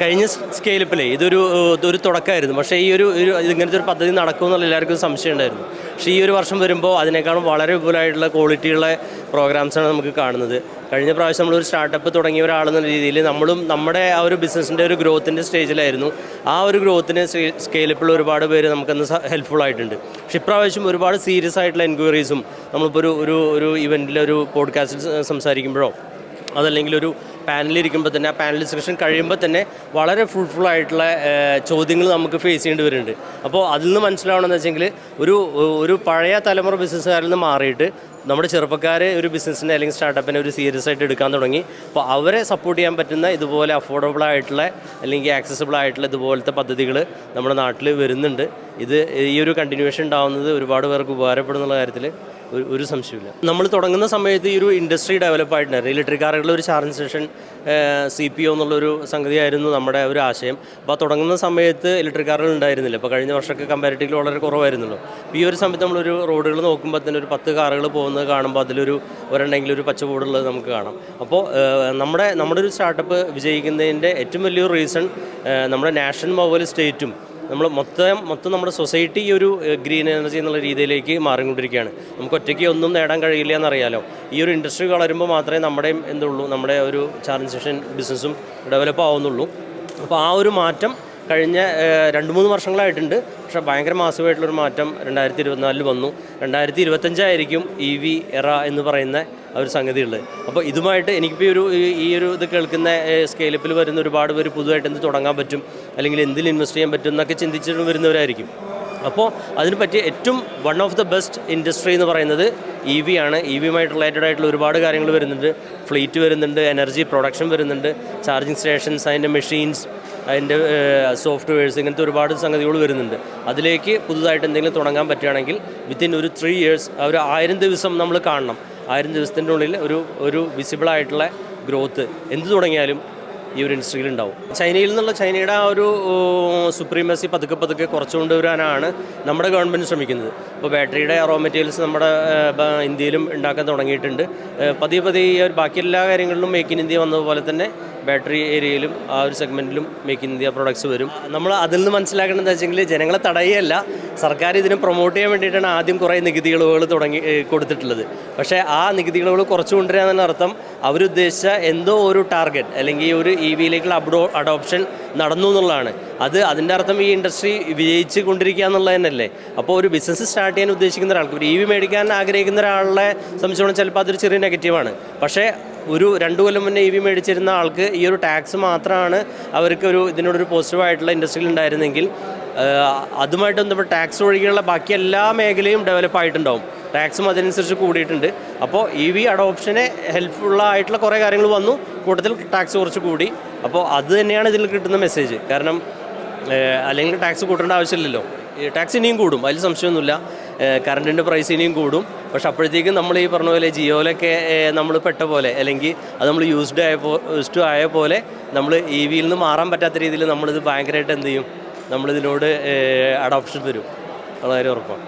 കഴിഞ്ഞ സ്കെയിലപ്പിലേ ഇതൊരു ഇതൊരു തുടക്കമായിരുന്നു. പക്ഷേ ഈ ഒരു ഒരു ഇങ്ങനത്തെ ഒരു പദ്ധതി നടക്കുമെന്നുള്ള എല്ലാവർക്കും സംശയം ഉണ്ടായിരുന്നു. പക്ഷേ ഈ ഒരു വർഷം വരുമ്പോൾ അതിനേക്കാളും വളരെ വിപുലമായിട്ടുള്ള ക്വാളിറ്റിയുള്ള പ്രോഗ്രാംസാണ് നമുക്ക് കാണുന്നത്. കഴിഞ്ഞ പ്രാവശ്യം നമ്മളൊരു സ്റ്റാർട്ടപ്പ് തുടങ്ങിയ ഒരാളെന്ന രീതിയിൽ നമ്മളും നമ്മുടെ ആ ഒരു ബിസിനസ്സിന്റെ ഒരു ഗ്രോത്തിന്റെ സ്റ്റേജിലായിരുന്നു ആ ഒരു ഗ്രോത്തിന് സ്കെയിലപ്പുള്ള ഒരുപാട് പേര് നമുക്കന്ന് ഹെൽപ്ഫുൾ ആയിട്ടുണ്ട്. പക്ഷെ ഇപ്രാവശ്യം ഒരുപാട് സീരിയസ് ആയിട്ടുള്ള എൻക്വയറീസും നമ്മളിപ്പോൾ ഒരു ഒരു ഒരു ഇവന്റിൽ ഒരു പോഡ്കാസ്റ്റിൽ സംസാരിക്കുമ്പോഴോ അതല്ലെങ്കിൽ ഒരു പാനലിരിക്കുമ്പോൾ തന്നെ ആ പാനൽ ഡിസ്കഷൻ കഴിയുമ്പോൾ തന്നെ വളരെ ഫ്രൂട്ട്ഫുൾ ആയിട്ടുള്ള ചോദ്യങ്ങൾ നമുക്ക് ഫേസ് ചെയ്യേണ്ടി വരുന്നുണ്ട്. അപ്പോൾ അതിൽ നിന്ന് മനസ്സിലാവണമെന്ന് വെച്ചെങ്കിൽ ഒരു ഒരു പഴയ തലമുറ ബിസിനസ്സുകാരിൽ നിന്ന് മാറിയിട്ട് നമ്മുടെ ചെറുപ്പക്കാർ ഒരു ബിസിനസ്സിനെ അല്ലെങ്കിൽ സ്റ്റാർട്ടപ്പിനെ ഒരു സീരിയസ് ആയിട്ട് എടുക്കാൻ തുടങ്ങി. അപ്പോൾ അവരെ സപ്പോർട്ട് ചെയ്യാൻ പറ്റുന്ന ഇതുപോലെ അഫോർഡബിൾ ആയിട്ടുള്ള അല്ലെങ്കിൽ ആക്സസിബിൾ ആയിട്ടുള്ള ഇതുപോലത്തെ പദ്ധതികൾ നമ്മുടെ നാട്ടിൽ വരുന്നുണ്ട്. ഇത് ഈ ഒരു കണ്ടിന്യൂഷൻ ഉണ്ടാവുന്നത് ഒരുപാട് പേർക്ക് ഉപകാരപ്പെടുന്നുള്ള കാര്യത്തിൽ ഒരു ഒരു സംശയമില്ല നമ്മൾ തുടങ്ങുന്ന സമയത്ത് ഈ ഒരു ഇൻഡസ്ട്രി ഡെവലപ്പ് ആയിട്ടുണ്ടായിരുന്നു ഇലക്ട്രിക് കാറുകളുടെ ഒരു charging station C P O എന്നുള്ളൊരു സംഗതിയായിരുന്നു നമ്മുടെ ഒരു ആശയം. അപ്പോൾ തുടങ്ങുന്ന സമയത്ത് ഇലക്ട്രിക് കാറുകൾ ഉണ്ടായിരുന്നില്ല. ഇപ്പോൾ കഴിഞ്ഞ വർഷമൊക്കെ കമ്പാരിറ്റീവ്ലി വളരെ കുറവായിരുന്നല്ലോ അപ്പോൾ ഈ ഒരു സമയത്ത് നമ്മളൊരു റോഡുകൾ നോക്കുമ്പോൾ തന്നെ ഒരു പത്ത് കാറുകൾ പോകുന്നത് കാണുമ്പോൾ അതിലൊരു ഒരെണ്ണെങ്കിലും ഒരു പച്ച ബോർഡുള്ളത് നമുക്ക് കാണാം. അപ്പോൾ നമ്മുടെ നമ്മുടെ ഒരു സ്റ്റാർട്ടപ്പ് വിജയിക്കുന്നതിന്റെ ഏറ്റവും വലിയൊരു റീസൺ നമ്മുടെ നാഷണൽ മൊബൈൽ സ്റ്റേറ്റും നമ്മൾ മൊത്തം മൊത്തം നമ്മുടെ സൊസൈറ്റി ഒരു ഗ്രീൻ എനർജി എന്നുള്ള രീതിയിലേക്ക് മാറിക്കൊണ്ടിരിക്കുകയാണ്. നമുക്ക് ഒറ്റയ്ക്ക് ഒന്നും നേടാൻ കഴിയില്ല എന്നറിയാലോ ഈ ഒരു ഇൻഡസ്ട്രി വളരുമ്പോൾ മാത്രമേ നമ്മുടെയും എന്തുള്ളൂ നമ്മുടെ ഒരു ചാർജ് സ്റ്റേഷൻ ബിസിനസ്സും ഡെവലപ്പ് ആവുന്നുള്ളൂ. അപ്പോൾ ആ ഒരു മാറ്റം കഴിഞ്ഞ രണ്ട് മൂന്ന് വർഷങ്ങളായിട്ടുണ്ട്. പക്ഷേ ഭയങ്കര മാസമായിട്ടുള്ളൊരു മാറ്റം രണ്ടായിരത്തി ഇരുപത്തിനാലിൽ വന്നു. രണ്ടായിരത്തി ഇരുപത്തഞ്ചായിരിക്കും ഇ വി എറ എന്ന് പറയുന്ന ഒരു സംഗതി ഉള്ളത് അപ്പോൾ ഇതുമായിട്ട് എനിക്കിപ്പോൾ ഒരു ഈ- ഒരു ഇത് കേൾക്കുന്ന സ്കെയിലപ്പിൽ വരുന്ന ഒരുപാട് പേര് പുതുതായിട്ട് എന്ത് തുടങ്ങാൻ പറ്റും അല്ലെങ്കിൽ എന്തിൽ ഇൻവെസ്റ്റ് ചെയ്യാൻ പറ്റും എന്നൊക്കെ ചിന്തിച്ചിട്ട് വരുന്നവരായിരിക്കും. അപ്പോൾ അതിന് പറ്റിയ ഏറ്റവും one of the best industry എന്ന് പറയുന്നത് ഇ വി ആണ്. ഇ വിയുമായിട്ട് റിലേറ്റഡ് ആയിട്ടുള്ള ഒരുപാട് കാര്യങ്ങൾ വരുന്നുണ്ട്. ഫ്ലീറ്റ് വരുന്നുണ്ട് എനർജി പ്രൊഡക്ഷൻ വരുന്നുണ്ട് ചാർജിങ് സ്റ്റേഷൻസ് അതിന്റെ മെഷീൻസ് അതിന്റെ സോഫ്റ്റ്വെയർസ് ഇങ്ങനത്തെ ഒരുപാട് സംഗതികൾ വരുന്നുണ്ട്. അതിലേക്ക് പുതുതായിട്ട് എന്തെങ്കിലും തുടങ്ങാൻ പറ്റുകയാണെങ്കിൽ വിത്തിൻ ഒരു ത്രീ ഇയേഴ്സ് ഒരു ആയിരം ദിവസം നമ്മൾ കാണണം. ആയിരം ദിവസത്തിന്റെ ഉള്ളിൽ ഒരു ഒരു വിസിബിളായിട്ടുള്ള ഗ്രോത്ത് എന്ത് തുടങ്ങിയാലും ഈ ഒരു ഇൻഡസ്ട്രിയിൽ ഉണ്ടാവും. ചൈനയിൽ നിന്നുള്ള ചൈനയുടെ ആ ഒരു സുപ്രീമസി പതുക്കെ പതുക്കെ കുറച്ചു കൊണ്ടുവരാനാണ് നമ്മുടെ ഗവൺമെന്റ് ശ്രമിക്കുന്നത്. ഇപ്പോൾ ബാറ്ററിയുടെ റോ മെറ്റീരിയൽസ് നമ്മുടെ ഇന്ത്യയിലും ഉണ്ടാക്കാൻ തുടങ്ങിയിട്ടുണ്ട്. പതിയെ പതിയെ ഈ ഒരു ബാക്കി എല്ലാ കാര്യങ്ങളിലും മേക്ക് ഇൻ ഇന്ത്യ വന്നതുപോലെ തന്നെ ബാറ്ററി ഏരിയയിലും ആ ഒരു സെഗ്മെന്റിലും മേക്ക് ഇൻ ഇന്ത്യ പ്രൊഡക്ട്സ് വരും. നമ്മൾ അതിൽ നിന്ന് മനസ്സിലാക്കേണ്ടത് വെച്ചെങ്കിൽ ജനങ്ങളെ തടയുകയല്ല സർക്കാർ ഇതിനെ പ്രൊമോട്ട് ചെയ്യാൻ വേണ്ടിയിട്ടാണ് ആദ്യം കുറേ നികുതി ഇളവുകൾ തുടങ്ങി കൊടുത്തിട്ടുള്ളത്. പക്ഷേ ആ നികുതി ഇളവുകൾ കുറച്ച് കൊണ്ടുവരിക അർത്ഥം അവരുദ്ദേശിച്ച എന്തോ ഒരു ടാർഗറ്റ് അല്ലെങ്കിൽ ഒരു ഇ വിയിലേക്കുള്ള അപ്ഡോ അഡോപ്ഷൻ നടന്നു എന്നുള്ളതാണ്. അത് അതിന്റെ അർത്ഥം ഈ ഇൻഡസ്ട്രി വിജയിച്ച് കൊണ്ടിരിക്കുക എന്നുള്ളത് തന്നെയല്ലേ? അപ്പോൾ ഒരു ബിസിനസ് സ്റ്റാർട്ട് ചെയ്യാൻ ഉദ്ദേശിക്കുന്ന ഒരാൾക്ക് ഒരു ഇ വി മേടിക്കാൻ ആഗ്രഹിക്കുന്ന ഒരാളെ സംബന്ധിച്ചോളം ചിലപ്പോൾ അതൊരു ചെറിയ നെഗറ്റീവാണ് പക്ഷേ ഒരു രണ്ട് കൊല്ലം മുന്നേ ഇ വി മേടിച്ചിരുന്ന ആൾക്ക് ഈ ഒരു ടാക്സ് മാത്രമാണ് അവർക്ക് ഒരു ഇതിനോടൊരു പോസിറ്റീവായിട്ടുള്ള ഇൻഡസ്ട്രിയിൽ ഉണ്ടായിരുന്നെങ്കിൽ അതുമായിട്ട് ബന്ധപ്പെട്ട് ടാക്സ് ഒഴികെയുള്ള ബാക്കി എല്ലാ മേഖലയും ഡെവലപ്പ് ആയിട്ടുണ്ടാവും. ടാക്സും അതിനനുസരിച്ച് കൂടിയിട്ടുണ്ട്. അപ്പോൾ ഇ വി അഡോപ്ഷനെ ഹെൽപ്ഫുള്ളായിട്ടുള്ള കുറേ കാര്യങ്ങൾ വന്നു. കൂട്ടത്തിൽ ടാക്സ് കുറച്ച് കൂടി. അപ്പോൾ അത് തന്നെയാണ് ഇതിൽ കിട്ടുന്ന മെസ്സേജ് കാരണം അല്ലെങ്കിൽ ടാക്സ് കൂട്ടേണ്ട ആവശ്യമില്ലല്ലോ. ടാക്സ് ഇനിയും കൂടും. അതിൽ സംശയമൊന്നുമില്ല. കറണ്ടിന്റെ പ്രൈസ് ഇനിയും കൂടും. പക്ഷെ അപ്പോഴത്തേക്കും നമ്മൾ ഈ പറഞ്ഞ പോലെ ജിയോയിലൊക്കെ നമ്മൾ പെട്ട പോലെ അല്ലെങ്കിൽ അത് നമ്മൾ യൂസ്ഡ് ആയ പോ യൂസ്ഡ് ആയ പോലെ നമ്മൾ ഇ വിയിൽ നിന്ന് മാറാൻ പറ്റാത്ത രീതിയിൽ നമ്മളിത് ഭയങ്കരമായിട്ട് എന്ത് ചെയ്യും? നമ്മളിതിനോട് അഡോപ്ഷൻ വരും. വളരെ ഉറപ്പാണ്.